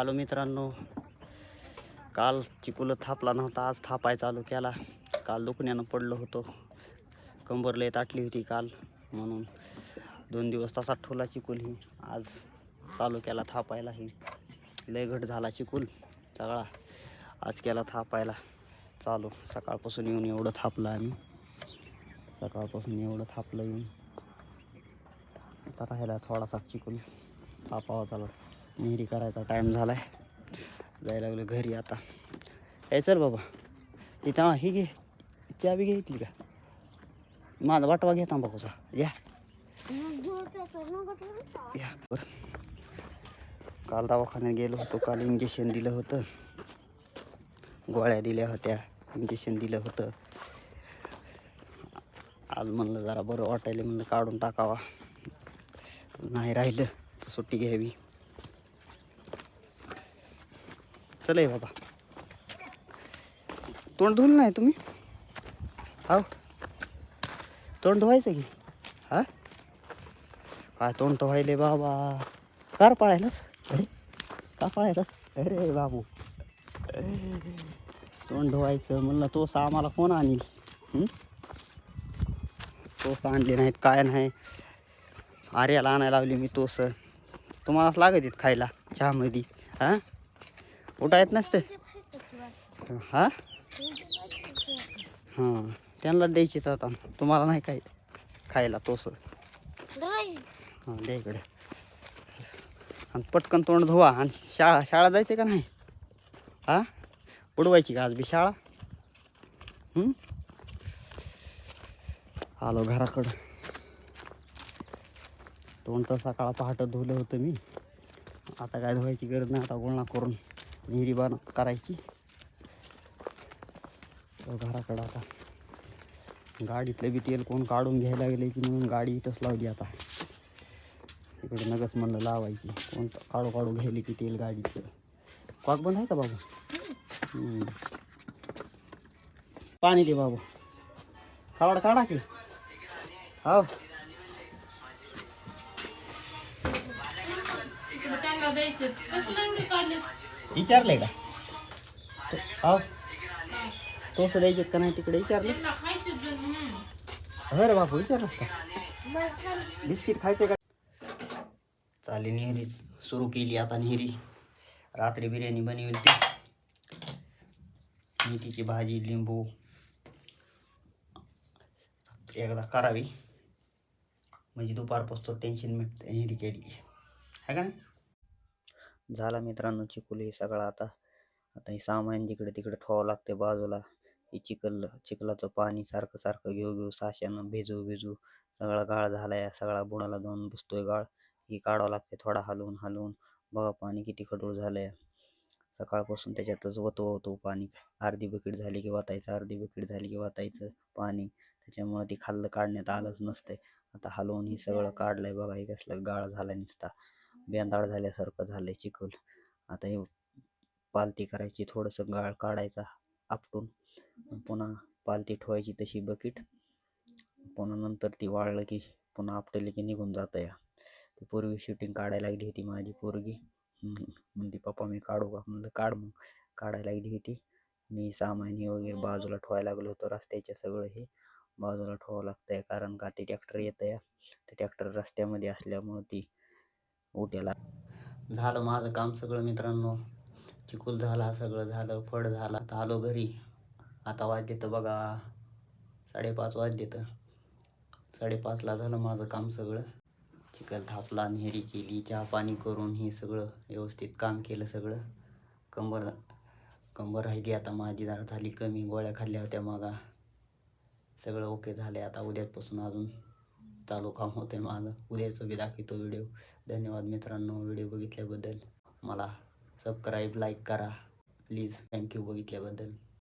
Hello मित्रांनो. काल चिकुलं थापला नव्हता आज थापाय चालू केला. काल दुखण्यानं पडलो होतो. कंबरला ताटली होती काल. म्हणून दोन दिवस तसा ठोला चिकूल ही. आज चालू केला थापायला ही. लय घट झाला चिकूल सगळा. आज केला थापायला चालू. सकाळपासून येऊन एवढं थापलं आम्ही. सकाळपासून एवढं थापलं येऊन. आता राहिला थोडासा चिकूल थापावा चालू निहरी करायचा टाईम झाला आहे जायला लागलो घरी आता. ए चल बाबा. इथं हा, ही घे. चहा बी घेतली का? माझा वाटवा घे तांबाखूचा. या. या बरं काल दवाखान्यात गेलो होतो. काल इंजेक्शन दिलं होतं. गोळ्या दिल्या होत्या. इंजेक्शन दिलं होतं. आज म्हणलं जरा बरं वाटायला म्हणलं काढून टाकावा. नाही राहिलं. तर सुट्टी घ्यावी. चला बाबा. तोंड धुवलं नाही तुम्ही? हो तोंड धुवायचं की? हा? काय तोंड धुवायले बाबा. कार पाळायलास? अरे का पाळायलास? अरे बाबू. तोंड धुवायचं म्हणलं तोस आम्हाला कोण आणील? तोस आणले नाहीत काय नाही. आर्याला आणायला लावली मी तोस तुम्हालाच लागत आहेत खायला चहामध्ये हां? उठा येत नसते. हां? हां त्यांना द्यायचीच आता. तुम्हाला नाही काय खायला तोस. हां द्या इकडे. आणि पटकन तोंड धुवा. आणि शाळा शाळा जायचं का नाही? हां? उडवायची का आज बी शाळा? हं? आलो घराकडं. तोंड तर सकाळ पहाट धुलं होतं मी. आता काय धुवायची गरज नाही आता गुळणा करून. बन करायची. तो घराकडं आता गाडीतलं बी तेल कोण गाडी इथंच लावली आता. इकडे नगस म्हणलं लावायची. कोण काढू काढू घ्यायली की तेल गाडीचं कॉक बंद आहे का बाबा? हम्म. पाणी दे बाबा. कावड काढा की. हो द्यायचे. विचारले का? हो तोस द्यायचे का नाही तिकडे विचारले. अरे बापू विचारलंस का? बिस्किट खायचं का? चालेल नेहरी सुरू केली आता नेहरी रात्री बिर्याणी बनवली होती. मेथीची भाजी लिंबू. एकदा करावी. म्हणजे दुपारपासून टेन्शन मिळतं नेहरी केली आहे का नाही? झाला मित्रांनो चिकुल हे सगळं आता. आता हे सामान जिकडे तिकडे ठेवावं लागते बाजूला. हे चिखल चिखलाचं पाणी सारखं सारखं घेऊ घेऊ साश्यानं भिजू भिजू सगळा गाळ झाला आहे सगळा बुडाला जाऊन बसतोय गाळ. ही काढावं लागते थोडा हलवून हलवून. बघा पाणी किती खडूळ झालंय. सकाळपासून त्याच्यातच वतो वतो पाणी. अर्धी बकेट झाली की वातायचं अर्धी बकेट झाली की वातायचं पाणी. त्याच्यामुळं ती खाल्लं काढण्यात आलंच नसतंय. आता हलवून हे सगळं काढलंय बघा हे कसलं गाळ झाला नुसता. बेंदाळ झाल्यासारखं झालंय चिखल. आता हे पालती करायची थोडंसं गाळ काढायचा आपटून. पुन्हा पालती ठेवायची तशी बकेट. पुन्हा नंतर ती वाळलं की पुन्हा आपटली की निघून जातं या. ती पूर्वी शूटिंग काढायला लागली होती माझी पोरगी. हम्म. म्हणते पप्पा मी काढू का? म्हणलं काढ मग. काढायला लागली होती. मी सामान हे वगैरे बाजूला ठेवायला लागलो होतो रस्त्याच्या सगळं हे. बाजूला ठेवावं लागतंय कारण का ते ट्रॅक्टर येतं या. ते ट्रॅक्टर रस्त्यामध्ये असल्यामुळं ती ओट्याला झालं माझं काम सगळं मित्रांनो. चिकूल झाला सगळं झालं फळ झालं. आता आलो घरी. आता वाजले तर बघा साडेपाच वाजले तर. साडेपाचला झालं माझं काम सगळं. चिकल थापला नेहरी केली चहा पाणी करून हे सगळं व्यवस्थित काम केलं सगळं. कंबर कंबर राहिली आता माझी जरा झाली कमी गोळ्या खाल्ल्या होत्या मागा. सगळं ओके झाले आता उद्यापासून अजून. चालू काम होते माझं. उद्याचं बी दाखवतो व्हिडिओ धन्यवाद मित्रांनो व्हिडिओ बघितल्याबद्दल. मला सबस्क्राईब लाईक करा. Please thank you बघितल्याबद्दल.